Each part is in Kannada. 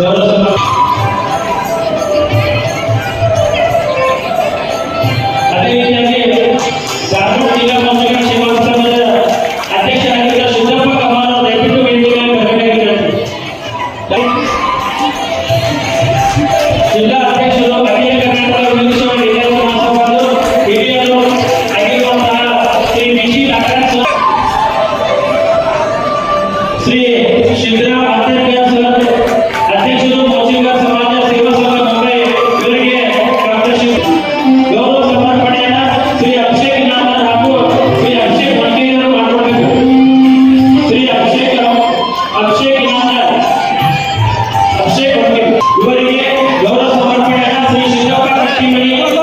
గౌరవ Thank you.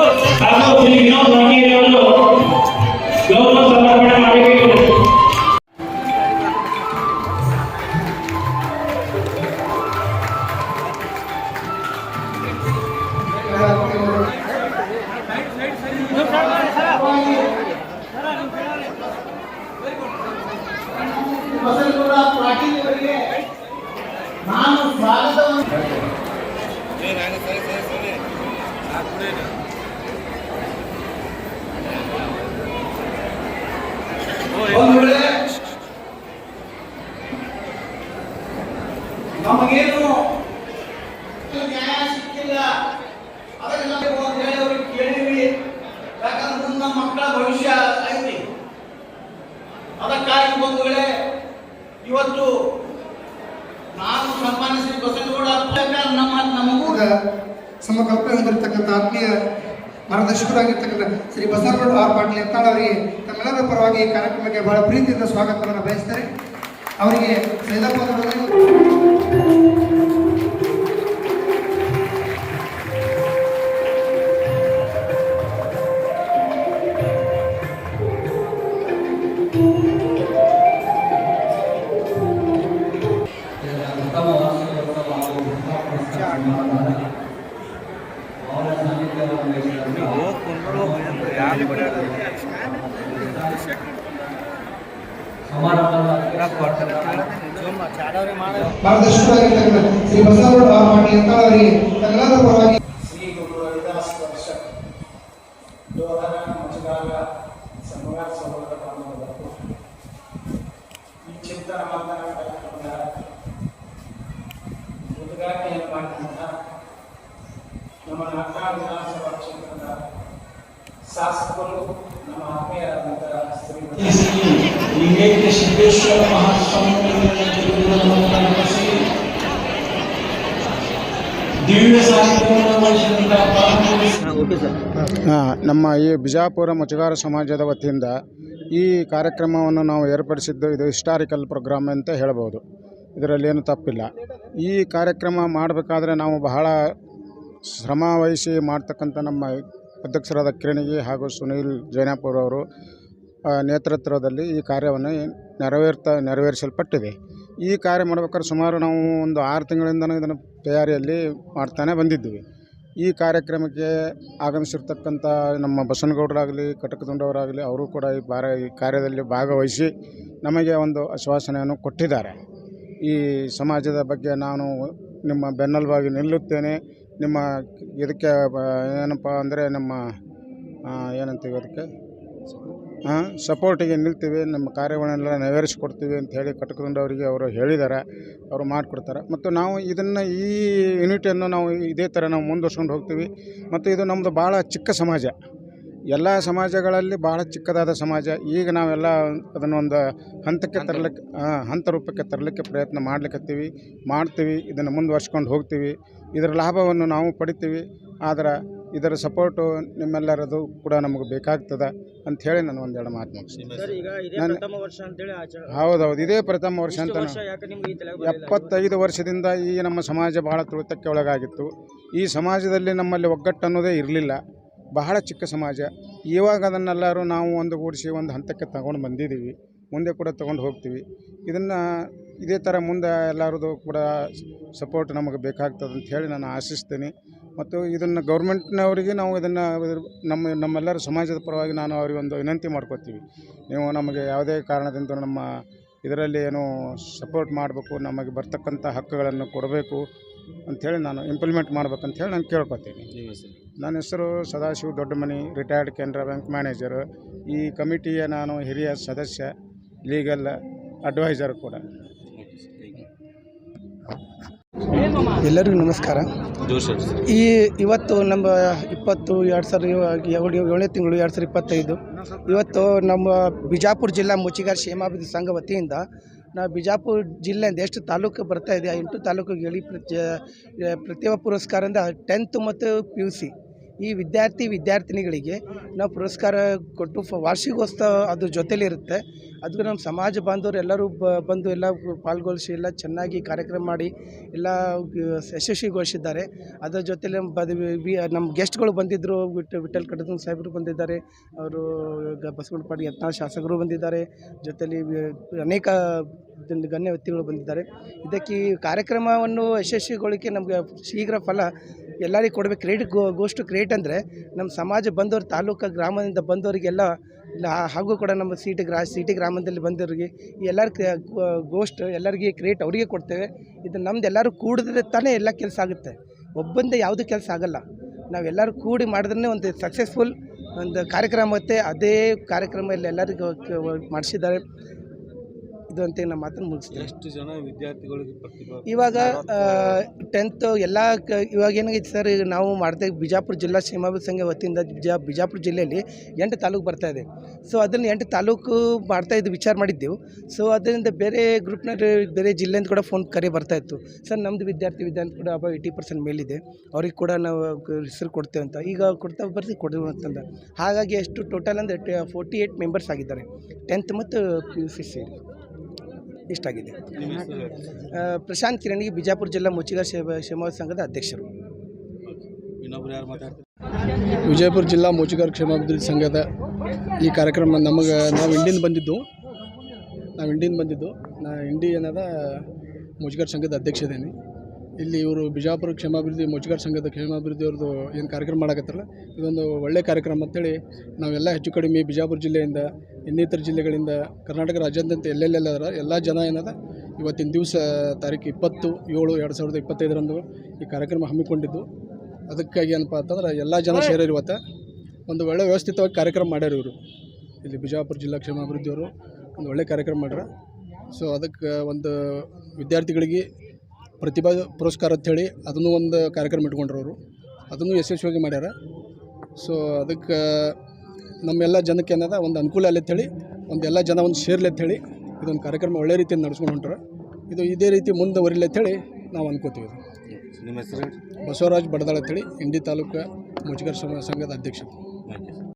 ನಮಗೇನು? ನ್ಯಾಯ ಸಿಕ್ಕಿಲ್ಲ. ಅದೆಲ್ಲ ಅಂತ ಹೇಳಿ ಅವ್ರಿಗೆ ಕೇಳಿದ್ವಿ. ಯಾಕಂದ್ರೆ ಮುಂದೆ ನಮ್ಮ ಮಕ್ಕಳ ಭವಿಷ್ಯ ಐತಿ. ಅದಕ್ಕಾಗಿ ಒಂದು ವೇಳೆ ಇವತ್ತು ನಾನು ಸನ್ಮಾನಿಸಿ ಬಸವನಗೌಡ ಮೂಲಕ ನಮ್ಮ ನಮಗೂ ಸಮಕಲ್ಪನೆ ಹೊಂದಿರತಕ್ಕಂಥ ಆತ್ಮೀಯ ಮಾರ್ಗದರ್ಶಕರಾಗಿರ್ತಕ್ಕಂಥ ಶ್ರೀ ಬಸವನಗೌಡ ಆರ್ ಪಾಟೀಲ್ ಯತ್ನಾಳ್ ಅವರಿಗೆ ತಮ್ಮೆಲ್ಲರ ಪರವಾಗಿ ಈ ಕಾರ್ಯಕ್ರಮಕ್ಕೆ ಬಹಳ ಪ್ರೀತಿಯಿಂದ ಸ್ವಾಗತವನ್ನು ಬಯಸ್ತಾರೆ. ಅವರಿಗೆ ಸೈದಾಪದವನ್ನು ಮಾರ್ಗದರ್ಶಕರಾಗಿರ್ತಕ್ಕಂಥ ಶ್ರೀ ಅವರಿಗೆ ತಮ್ಮೆಲ್ಲರ ಪರವಾಗಿ ಶ್ರೀ ಚಿಂತನ ಮಂಥನ ಕಾರ್ಯಕ್ರಮದ ಉದ್ಘಾಟನೆಯನ್ನು ನಮ್ಮ ನಾಲ್ಕಾರು ವಿಧಾನಸಭಾ ಶಾಸಕರು, ನಮ್ಮ ಆತ್ಮೀಯರಾದಂಥ ನಮ್ಮ ಈ ಬಿಜಾಪುರ ಮಚುಗಾರ ಸಮಾಜದ ವತಿಯಿಂದ ಈ ಕಾರ್ಯಕ್ರಮವನ್ನು ನಾವು ಏರ್ಪಡಿಸಿದ್ದು ಇದು ಹಿಸ್ಟಾರಿಕಲ್ ಪ್ರೋಗ್ರಾಮ್ ಅಂತ ಹೇಳ್ಬೋದು. ಇದರಲ್ಲಿ ಏನು ತಪ್ಪಿಲ್ಲ. ಈ ಕಾರ್ಯಕ್ರಮ ಮಾಡಬೇಕಾದ್ರೆ ನಾವು ಬಹಳ ಶ್ರಮ ವಹಿಸಿ ಮಾಡ್ತಕ್ಕಂಥ ನಮ್ಮ ಅಧ್ಯಕ್ಷರಾದ ಕಿರಣಿಗಿ ಹಾಗೂ ಸುನೀಲ್ ಜೈನಾಪುರ ಅವರು ಆ, ನೇತೃತ್ವದಲ್ಲಿ ಈ ಕಾರ್ಯವನ್ನು ನೆರವೇರ್ತಾ ನೆರವೇರಿಸಲ್ಪಟ್ಟಿದೆ. ಈ ಕಾರ್ಯ ಮಾಡ್ಬೇಕಾದ್ರೆ ಸುಮಾರು ನಾವು ಒಂದು ಆರು ತಿಂಗಳಿಂದನೂ ಇದನ್ನು ತಯಾರಿಯಲ್ಲಿ ಮಾಡ್ತಾನೆ ಬಂದಿದ್ದೀವಿ. ಈ ಕಾರ್ಯಕ್ರಮಕ್ಕೆ ಆಗಮಿಸಿರ್ತಕ್ಕಂಥ ನಮ್ಮ ಬಸವನಗೌಡರಾಗಲಿ ಕಟಕದುಂಡವರಾಗಲಿ ಅವರು ಕೂಡ ಈ ಭಾರ, ಈ ಕಾರ್ಯದಲ್ಲಿ ಭಾಗವಹಿಸಿ ನಮಗೆ ಒಂದು ಆಶ್ವಾಸನೆಯನ್ನು ಕೊಟ್ಟಿದ್ದಾರೆ. ಈ ಸಮಾಜದ ಬಗ್ಗೆ ನಾನು ನಿಮ್ಮ ಬೆನ್ನೆಲುಬಾಗಿ ನಿಲ್ಲುತ್ತೇನೆ. ನಿಮ್ಮ ಇದಕ್ಕೆ, ಏನಪ್ಪ ಅಂದರೆ ನಮ್ಮ ಏನಂತೀವಿ ಅದಕ್ಕೆ? ಸಪೋರ್ಟಿಗೆ ನಿಲ್ತೀವಿ, ನಮ್ಮ ಕಾರ್ಯಗಳನ್ನೆಲ್ಲ ನೆರವೇರಿಸ್ಕೊಡ್ತೀವಿ ಅಂತ ಹೇಳಿ ಅವರಿಗೆ ಅವರು ಹೇಳಿದ್ದಾರೆ, ಅವರು ಮಾಡಿಕೊಡ್ತಾರೆ. ಮತ್ತು ನಾವು ಇದನ್ನು ಈ ಯೂನಿಟನ್ನು ನಾವು ಇದೇ ಥರ ನಾವು ಮುಂದುವರ್ಸ್ಕೊಂಡು ಹೋಗ್ತೀವಿ. ಮತ್ತು ಇದು ನಮ್ಮದು ಭಾಳ ಚಿಕ್ಕ ಸಮಾಜ. ಎಲ್ಲ ಸಮಾಜಗಳಲ್ಲಿ ಭಾಳ ಚಿಕ್ಕದಾದ ಸಮಾಜ. ಈಗ ನಾವೆಲ್ಲ ಅದನ್ನೊಂದು ಹಂತಕ್ಕೆ ತರಲಿಕ್ಕೆ ಹಂತ ರೂಪಕ್ಕೆ ತರಲಿಕ್ಕೆ ಪ್ರಯತ್ನ ಮಾಡ್ಲಿಕ್ಕತ್ತೀವಿ ಮಾಡ್ತೀವಿ, ಇದನ್ನು ಮುಂದುವರ್ಸ್ಕೊಂಡು ಹೋಗ್ತೀವಿ. ಇದರ ಲಾಭವನ್ನು ನಾವು ಪಡಿತೀವಿ. ಆದ್ರೆ ಇದರ ಸಪೋರ್ಟು ನಿಮ್ಮೆಲ್ಲರದು ಕೂಡ ನಮಗೆ ಬೇಕಾಗ್ತದೆ ಅಂಥೇಳಿ ನಾನು ಒಂದೆರಡು ಮಾತು ಮುಗಿಸ್ತೀನಿ. ಹೌದೌದು ಇದೇ ಪ್ರಥಮ ವರ್ಷ ಅಂತ ಎಪ್ಪತ್ತೈದು ವರ್ಷದಿಂದ ಈ ನಮ್ಮ ಸಮಾಜ ಬಹಳ ತುಳಿತಕ್ಕೆ ಒಳಗಾಗಿತ್ತು. ಈ ಸಮಾಜದಲ್ಲಿ ನಮ್ಮಲ್ಲಿ ಒಗ್ಗಟ್ಟು ಅನ್ನೋದೇ ಇರಲಿಲ್ಲ. ಬಹಳ ಚಿಕ್ಕ ಸಮಾಜ. ಇವಾಗ ಅದನ್ನೆಲ್ಲರೂ ನಾವು ಒಂದುಗೂಡಿಸಿ ಒಂದು ಹಂತಕ್ಕೆ ತಗೊಂಡು ಬಂದಿದ್ದೀವಿ. ಮುಂದೆ ಕೂಡ ತಗೊಂಡು ಹೋಗ್ತೀವಿ. ಇದನ್ನು ಇದೇ ಥರ ಮುಂದೆ ಎಲ್ಲರದು ಕೂಡ ಸಪೋರ್ಟ್ ನಮಗೆ ಬೇಕಾಗ್ತದೆ ಅಂತ ಹೇಳಿ ನಾನು ಆಶಿಸ್ತೀನಿ. ಮತ್ತು ಇದನ್ನು ಗೌರ್ಮೆಂಟ್ನವರಿಗೆ ನಾವು ಇದನ್ನು ನಮ್ಮ ನಮ್ಮೆಲ್ಲರ ಸಮಾಜದ ಪರವಾಗಿ ನಾನು ಅವರಿಗೆ ಒಂದು ವಿನಂತಿ ಮಾಡ್ಕೋತೀವಿ. ನೀವು ನಮಗೆ ಯಾವುದೇ ಕಾರಣದಿಂದ ನಮ್ಮ ಇದರಲ್ಲಿ ಏನು ಸಪೋರ್ಟ್ ಮಾಡಬೇಕು ನಮಗೆ ಬರ್ತಕ್ಕಂಥ ಹಕ್ಕುಗಳನ್ನು ಕೊಡಬೇಕು ಅಂಥೇಳಿ ನಾನು ಇಂಪ್ಲಿಮೆಂಟ್ ಮಾಡ್ಬೇಕಂತ ಹೇಳಿ ನಾನು ಕೇಳ್ಕೊತೀನಿ. ನನ್ನ ಹೆಸರು Sadashiva Doddamani retired Canara bank manager ಈ ಕಮಿಟಿಯ ನಾನು ಹಿರಿಯ ಸದಸ್ಯ ಲೀಗಲ್ ಅಡ್ವೈಸರ್ ಕೂಡ. ಎಲ್ಲರಿಗೂ ನಮಸ್ಕಾರ. ಈ ಇವತ್ತು ನಮ್ಮ ಇಪ್ಪತ್ತು ಎರಡು ಸಾವಿರ ಏಳು ಏಳನೇ ತಿಂಗಳು ಎರಡು ಸಾವಿರ ಇಪ್ಪತ್ತೈದು. ಇವತ್ತು ನಮ್ಮ ಬಿಜಾಪುರ ಜಿಲ್ಲಾ ಮುಚ್ಚಿಗಾರ ಕ್ಷೇಮಾಭಿವೃದ್ಧಿ ಸಂಘ ವತಿಯಿಂದ ನಾವು ಬಿಜಾಪುರ ಜಿಲ್ಲೆಯಿಂದ ಎಷ್ಟು ತಾಲೂಕು ಬರ್ತಾ ಇದೆ ಆ ಎಂಟು ತಾಲೂಕಿಗೆ ಹೇಳಿ ಪ್ರತಿ ಪ್ರತಿಭಾ ಪುರಸ್ಕಾರದಿಂದ ಟೆಂತ್ ಮತ್ತು ಪಿ ಯು ಸಿ ಈ ವಿದ್ಯಾರ್ಥಿ ವಿದ್ಯಾರ್ಥಿನಿಗಳಿಗೆ ನಾವು ಪುರಸ್ಕಾರ ಕೊಟ್ಟು ವಾರ್ಷಿಕೋತ್ಸವ ಅದ್ರ ಜೊತೆಲಿರುತ್ತೆ. ಅದಕ್ಕೆ ನಮ್ಮ ಸಮಾಜ ಬಾಂಧವರು ಎಲ್ಲರೂ ಬ ಬಂದು ಎಲ್ಲ ಪಾಲ್ಗೊಳಿಸಿ ಎಲ್ಲ ಚೆನ್ನಾಗಿ ಕಾರ್ಯಕ್ರಮ ಮಾಡಿ ಎಲ್ಲ ಯಶಸ್ವಿಗೊಳಿಸಿದ್ದಾರೆ. ಅದರ ಜೊತೆಲಿ ನಮ್ಮ ಬದ ನಮ್ಮ ಗೆಸ್ಟ್ಗಳು ಬಂದಿದ್ದರು ವಿಠಲ್ ಕಡದ ಸಾಹೇಬರು ಬಂದಿದ್ದಾರೆ, ಅವರು ಬಸವನಪಾಡಿ ಯತ್ನಾಳ್ ಶಾಸಕರು ಬಂದಿದ್ದಾರೆ, ಜೊತೆಲಿ ಅನೇಕ ಗಣ್ಯ ವ್ಯಕ್ತಿಗಳು ಬಂದಿದ್ದಾರೆ. ಇದಕ್ಕೆ ಈ ಕಾರ್ಯಕ್ರಮವನ್ನು ಯಶಸ್ವಿಗೊಳಿಕೆ ನಮಗೆ ಶೀಘ್ರ ಫಲ ಎಲ್ಲರಿಗೂ ಕೊಡಬೇಕು. ಕ್ರೆಡಿಟ್ ಗೋ ಗೋಷ್ಟು ಕ್ರಿಯೇಟ್ ಅಂದರೆ ನಮ್ಮ ಸಮಾಜ ಬಂದವರು, ತಾಲೂಕು, ಗ್ರಾಮದಿಂದ ಬಂದವರಿಗೆಲ್ಲ ಹಾಗೂ ಕೂಡ ನಮ್ಮ ಸಿಟಿ ಗ್ರಾ, ಸಿಟಿ ಗ್ರಾಮದಲ್ಲಿ ಬಂದವರಿಗೆ ಎಲ್ಲರ ಗೋಸ್ಟ್ ಎಲ್ಲರಿಗೆ ಕ್ರಿಯೇಟ್ ಅವರಿಗೆ ಕೊಡ್ತೇವೆ. ಇದು ನಮ್ದು ಎಲ್ಲರೂ ಕೂಡಿದ್ರೆ ತಾನೇ ಎಲ್ಲ ಕೆಲಸ ಆಗುತ್ತೆ. ಒಬ್ಬಂದ ಯಾವುದೂ ಕೆಲಸ ಆಗಲ್ಲ. ನಾವೆಲ್ಲರೂ ಕೂಡಿ ಮಾಡಿದ್ರೆ ಒಂದು ಸಕ್ಸಸ್ಫುಲ್ ಒಂದು ಕಾರ್ಯಕ್ರಮ ಮತ್ತು ಅದೇ ಕಾರ್ಯಕ್ರಮ ಇಲ್ಲಿ ಎಲ್ಲರಿಗೂ ಮಾಡಿಸಿದ್ದಾರೆ. ಇದು ಅಂತ ನಮ್ಮ ಮಾತನ್ನು ಮುಗಿಸ್ತೀನಿ. ಎಷ್ಟು ಜನ ವಿದ್ಯಾರ್ಥಿಗಳಿಗೆ ಇವಾಗ ಟೆಂತ್ ಎಲ್ಲ ಕ ಇವಾಗ ಏನಾಗೈತೆ ಸರ್ ಈಗ ನಾವು ಮಾಡ್ತೇವೆ ಬಿಜಾಪುರ ಜಿಲ್ಲಾ ಸೀಮಾಭಿ ಸಂಘ ವತಿಯಿಂದ ಬಿಜಾ ಬಿಜಾಪುರ ಜಿಲ್ಲೆಯಲ್ಲಿ ಎಂಟು ತಾಲೂಕು ಬರ್ತಾ ಇದೆ. ಸೊ ಅದನ್ನು ಎಂಟು ತಾಲೂಕು ಮಾಡ್ತಾ ಇದ್ದು ವಿಚಾರ ಮಾಡಿದ್ದೆವು. ಸೊ ಅದರಿಂದ ಬೇರೆ ಗ್ರೂಪ್ನಲ್ಲಿ ಬೇರೆ ಜಿಲ್ಲೆಯಿಂದ ಕೂಡ ಫೋನ್ ಕರೆ ಬರ್ತಾ ಇತ್ತು. ಸರ್ ನಮ್ಮದು ವಿದ್ಯಾರ್ಥಿ ವಿದ್ಯಾರ್ಥಿ ಕೂಡ ಅಬೌ ಏಯ್ಟಿ ಪರ್ಸೆಂಟ್ ಮೇಲಿದೆ. ಅವ್ರಿಗೆ ಕೂಡ ನಾವು ಹೆಸರು ಕೊಡ್ತೇವೆ ಅಂತ. ಈಗ ಕೊಡ್ತಾ ಬರ್ತೀವಿ ಕೊಡುವ ಅಂತಂದ. ಹಾಗಾಗಿ ಎಷ್ಟು ಟೋಟಲ್ ಅಂದರೆ ಫೋರ್ಟಿ ಏಯ್ಟ್ ಮೆಂಬರ್ಸ್ ಆಗಿದ್ದಾರೆ. ಟೆಂತ್ ಮತ್ತು ಪಿ ಯು ಸಿ ಸೇರಿ ಇಷ್ಟಾಗಿದೆ ಪ್ರಶಾಂತ್ ಕಿರಣಿಗೆ ಬಿಜಾಪುರ ಜಿಲ್ಲಾ ಮುಚ್ಚಿಗ ಸೇವಾ ಕ್ಷೇಮ ಸಂಘದ ಅಧ್ಯಕ್ಷರು. ವಿಜಯಪುರ ಜಿಲ್ಲಾ ಮೋಚಿಗಾರ ಕ್ಷೇಮಾಭಿವೃದ್ಧಿ ಸಂಘದ ಈ ಕಾರ್ಯಕ್ರಮ ನಮಗೆ ನಾವು ಇಂಡಿಯಿಂದ ಬಂದಿದ್ದು ನಾವು ಇಂಡಿಯಿಂದ ಬಂದಿದ್ದು ನಾ ಇಂಡಿ ಏನದ ಮೋಚಿಗಾರ ಸಂಘದ ಅಧ್ಯಕ್ಷ ಇದ್ದೀನಿ. ಇಲ್ಲಿ ಇವರು ಬಿಜಾಪುರ ಕ್ಷೇಮಾಭಿವೃದ್ಧಿ ಮೋಚಿಗಾರ ಸಂಘದ ಕ್ಷೇಮಾಭಿವೃದ್ಧಿ ಅವ್ರದ್ದು ಏನು ಕಾರ್ಯಕ್ರಮ ಮಾಡಕತ್ತಾರಲ್ಲ ಇದೊಂದು ಒಳ್ಳೆಯ ಕಾರ್ಯಕ್ರಮ ಅಂತೇಳಿ ನಾವೆಲ್ಲ ಹೆಚ್ಚು ಕಡಿಮೆ ಬಿಜಾಪುರ ಜಿಲ್ಲೆಯಿಂದ, ಇನ್ನಿತರ ಜಿಲ್ಲೆಗಳಿಂದ, ಕರ್ನಾಟಕ ರಾಜ್ಯಾದ್ಯಂತ ಎಲ್ಲೆಲ್ಲೆಲ್ಲ ಎಲ್ಲ ಜನ ಏನದ? ಇವತ್ತಿನ ದಿವಸ ತಾರೀಕು ಇಪ್ಪತ್ತು, ಏಳು, ಎರಡು ಸಾವಿರದ ಇಪ್ಪತ್ತೈದರಂದು ಈ ಕಾರ್ಯಕ್ರಮ ಹಮ್ಮಿಕೊಂಡಿದ್ದು. ಅದಕ್ಕಾಗಿ ಏನಪ್ಪ ಅಂತಂದ್ರೆ ಎಲ್ಲ ಜನ ಸೇರಿರು ಇವತ್ತು. ಒಂದು ಒಳ್ಳೆ ವ್ಯವಸ್ಥಿತವಾಗಿ ಕಾರ್ಯಕ್ರಮ ಮಾಡ್ಯಾರ ಇವರು. ಇಲ್ಲಿ ಬಿಜಾಪುರ ಜಿಲ್ಲಾ ಕ್ಷೇಮಾಭಿವೃದ್ಧಿಯವರು ಒಂದು ಒಳ್ಳೆ ಕಾರ್ಯಕ್ರಮ ಮಾಡ್ಯಾರ. ಸೊ ಅದಕ್ಕೆ ಒಂದು ವಿದ್ಯಾರ್ಥಿಗಳಿಗೆ ಪ್ರತಿಭಾ ಪುರಸ್ಕಾರ ಅಂಥೇಳಿ ಅದನ್ನು ಒಂದು ಕಾರ್ಯಕ್ರಮ ಇಟ್ಕೊಂಡ್ರು ಅವರು. ಅದನ್ನು ಯಶಸ್ವಿಯಾಗಿ ಮಾಡ್ಯಾರ. ಸೊ ಅದಕ್ಕೆ ನಮ್ಮೆಲ್ಲ ಜನಕ್ಕೆ ಏನದ ಒಂದು ಅನುಕೂಲ ಅಲ್ಲಿ ಹೇಳಿ ಒಂದು ಎಲ್ಲ ಜನ ಒಂದು ಸೇರ್ಲಿ ಹೇಳಿ ಇದೊಂದು ಕಾರ್ಯಕ್ರಮ ಒಳ್ಳೆ ರೀತಿಯಿಂದ ನಡ್ಸ್ಕೊಂಡು ಹೊಂಟ್ರ. ಇದು ಇದೇ ರೀತಿ ಮುಂದುವರಿಲಿ ಹೇಳಿ ನಾವು ಅನ್ಕೋತೀವಿ ನಿಮ್ಮ ಹೆಸರು? ಬಸವರಾಜ್ ಬಡದಾಳ ಅಂತೇಳಿ ಇಂಡಿ ತಾಲೂಕು ಮುಜುಗರ್ ಸಂಘದ ಅಧ್ಯಕ್ಷರು. ಓಕೆ